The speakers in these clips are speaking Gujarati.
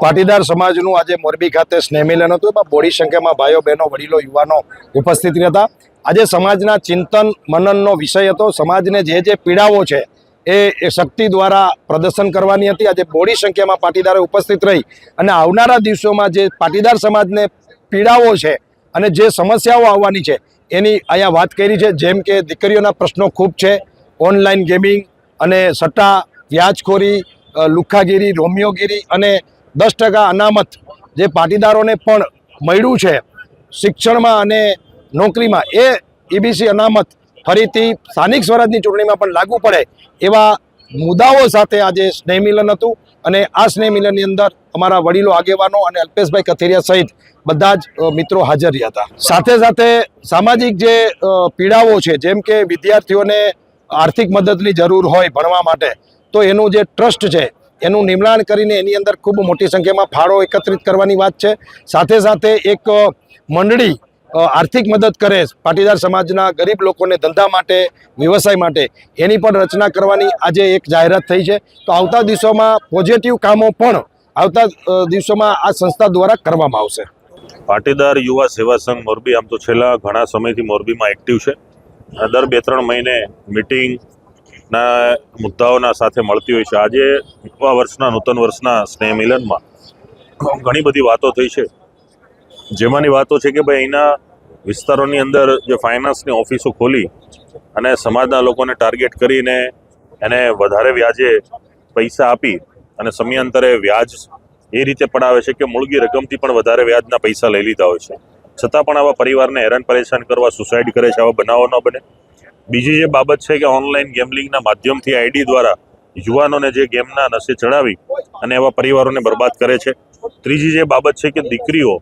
પાટીદાર સમાજનું આજે મોરબી ખાતે સ્નેહમિલન હતું. એમાં બોડી સંખ્યામાં ભાઈઓ, બહેનો, વડીલો, યુવાનો ઉપસ્થિત હતા. આજે સમાજના ચિંતન, મનનનો વિષય હતો. સમાજને જે જે પીડાઓ છે, એ એ શક્તિ દ્વારા પ્રદર્શન કરવાની હતી. આજે બોડી સંખ્યામાં પાટીદારો ઉપસ્થિત રહી અને આવનારા દિવસોમાં જે પાટીદાર સમાજને પીડાઓ છે અને જે સમસ્યાઓ આવવાની છે, એની અહીંયા વાત કરી છે. જેમ કે દીકરીઓના પ્રશ્નો ખૂબ છે. ઓનલાઈન ગેમિંગ અને સટ્ટા, વ્યાજખોરી લુખ્ખાગીરી, રોમિયોગીરી અને દસ ટકા અનામત જે પાટીદારોને પણ મળ્યું છે શિક્ષણમાં અને નોકરીમાં, એ ઈબીસી અનામત ફરીથી સ્થાનિક સ્વરાજની ચૂંટણીમાં પણ લાગુ પડે એવા મુદ્દાઓ સાથે આજે સ્નેહ મિલન હતું અને આ સ્નેહ મિલનની અંદર અમારા વડીલો આગેવાનો અને અલ્પેશભાઈ કથેરિયા સહિત બધા જ મિત્રો હાજર રહ્યા હતા. સાથે સાથે સામાજિક જે પીડાઓ છે, જેમ કે વિદ્યાર્થીઓને આર્થિક મદદની જરૂર હોય ભણવા માટે, તો એનું જે ટ્રસ્ટ છે એનું નિર્માણ કરીને એની અંદર ખૂબ મોટી સંખ્યામાં ફાળો એકત્રિત કરવાની વાત છે. સાથે સાથે એક મંડળી આર્થિક મદદ કરે પાટીદાર સમાજના ગરીબ લોકોને ધંધા માટે, વ્યવસાય માટે, એની પણ રચના કરવાની આજે એક જાહેરાત થઈ છે. તો આવતા દિવસોમાં પોઝિટિવ કામો પણ આવતા દિવસોમાં આ સંસ્થા દ્વારા કરવામાં આવશે. પાટીદાર યુવા સેવા સંઘ મોરબી, આમ તો છેલ્લા ઘણા સમયથી મોરબીમાં એક્ટિવ છે. દર બે ત્રણ મહિને મિટિંગના મુદ્દાઓના સાથે મળતી હોય છે. આજે નવા વર્ષના નૂતન વર્ષના સ્નેહ મિલનમાં ઘણી બધી વાતો થઈ છે. જેમાંની વાતો છે કે ભાઈ અહીંના વિસ્તારોની અંદર જે ફાઇનાન્સની ઓફિસો ખોલી અને સમાજના લોકોને ટાર્ગેટ કરીને એને વધારે વ્યાજે પૈસા આપી અને સમયાંતરે વ્યાજ એ રીતે પડાવે છે કે મૂળગી રકમથી પણ વધારે વ્યાજના પૈસા લઈ લીધા હોય છે. છતાં પણ આવા પરિવારને હેરાન પરેશાન કરવા સુસાઇડ કરે છે, આવા બનાવો ન બને. બીજી જે બાબત છે કે ઓનલાઈન ગેમલિંગના માધ્યમથી આઈડી દ્વારા યુવાનોને જે ગેમના નશે ચડાવી અને એવા પરિવારોને બરબાદ કરે છે. ત્રીજી જે બાબત છે કે દીકરીઓ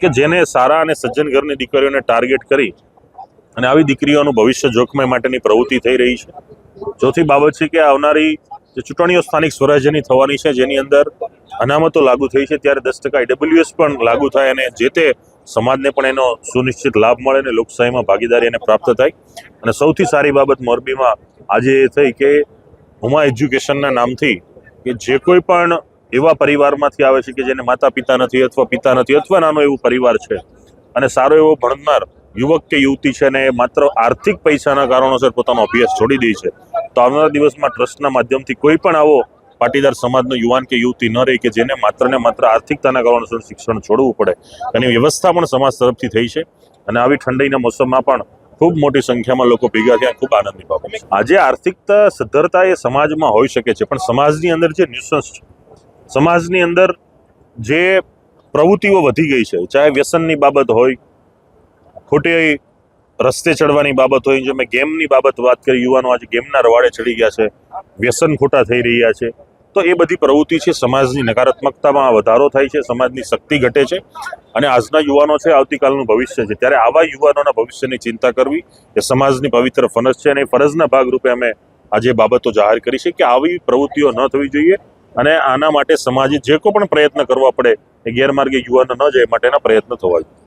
કે જેને સારા અને સજ્જન ઘરની દીકરીઓને ટાર્ગેટ કરી અને આવી દીકરીઓનું ભવિષ્ય જોખમાય માટેની પ્રવૃત્તિ થઈ રહી છે. ચોથી બાબત છે કે આવનારી જે ચૂંટણીઓ સ્થાનિક સ્વરાજ્યની થવાની છે, જેની અંદર અનામતો લાગુ થઈ છે, ત્યારે દસ ટકા પણ લાગુ થાય અને જે તે સમાજને પણ એનો સુનિશ્ચિત લાભ મળે અને લોકશાહીમાં ભાગીદારી એને પ્રાપ્ત થાય. અને સૌથી સારી બાબત મોરબીમાં આજે એ થઈ કે હુમા એજ્યુકેશનના નામથી કે જે કોઈ પણ એવા પરિવારમાંથી આવે છે કે જેને માતા પિતા નથી અથવા પિતા નથી અથવા નાનો એવો પરિવાર છે અને સારો એવો ભણનાર યુવક કે યુવતી છે ને માત્ર આર્થિક પૈસાના કારણોસર પોતાનો અભ્યાસ છોડી દે છે. તો આવનારા દિવસમાં ટ્રસ્ટના માધ્યમથી કોઈ પણ આવો પાટીદાર સમાજનો યુવાન કે યુવતી ન રહે કે જેને માત્ર ને માત્ર આર્થિકતાના કારણોસર શિક્ષણ છોડવું પડે. એની વ્યવસ્થા પણ સમાજ તરફથી થઈ છે અને આવી ઠંડીના મોસમમાં પણ ખૂબ મોટી સંખ્યામાં લોકો ભેગા થયા ખૂબ આનંદની બાબત આજે આર્થિકતા સદ્ધરતા એ સમાજમાં હોઈ શકે છે, પણ સમાજની અંદર જે ન્યુસન્સ છે, સમાજની અંદર જે પ્રવૃત્તિઓ વધી ગઈ છે, ચાહે વ્યસનની બાબત હોય, ખોટી રસ્તે ચડવાની બાબત હોય, જો મેં ગેમની બાબત વાત કરી, યુવાનો આજે ગેમના રવાડે ચડી ગયા છે, વ્યસન ખોટા થઈ રહ્યા છે તો એ બધી પ્રવૃત્તિ છે સમાજની નકારાત્મકતામાં વધારો થાય છે, સમાજની શક્તિ ઘટે છે અને આજના યુવાનો છે, આવતીકાલનું ભવિષ્ય છે. ત્યારે આવા યુવાનોના ભવિષ્યની ચિંતા કરવી એ સમાજની પવિત્ર ફરજ છે અને એ ફરજના ભાગરૂપે અમે આજે બાબતો જાહેર કરી છે કે આવી પ્રવૃત્તિઓ ન થવી જોઈએ અને આના માટે સમાજે જે કોઈ પણ પ્રયત્ન કરવા પડે એ ગેરમાર્ગે યુવાનો ન જાય માટેના પ્રયત્ન થવા જોઈએ.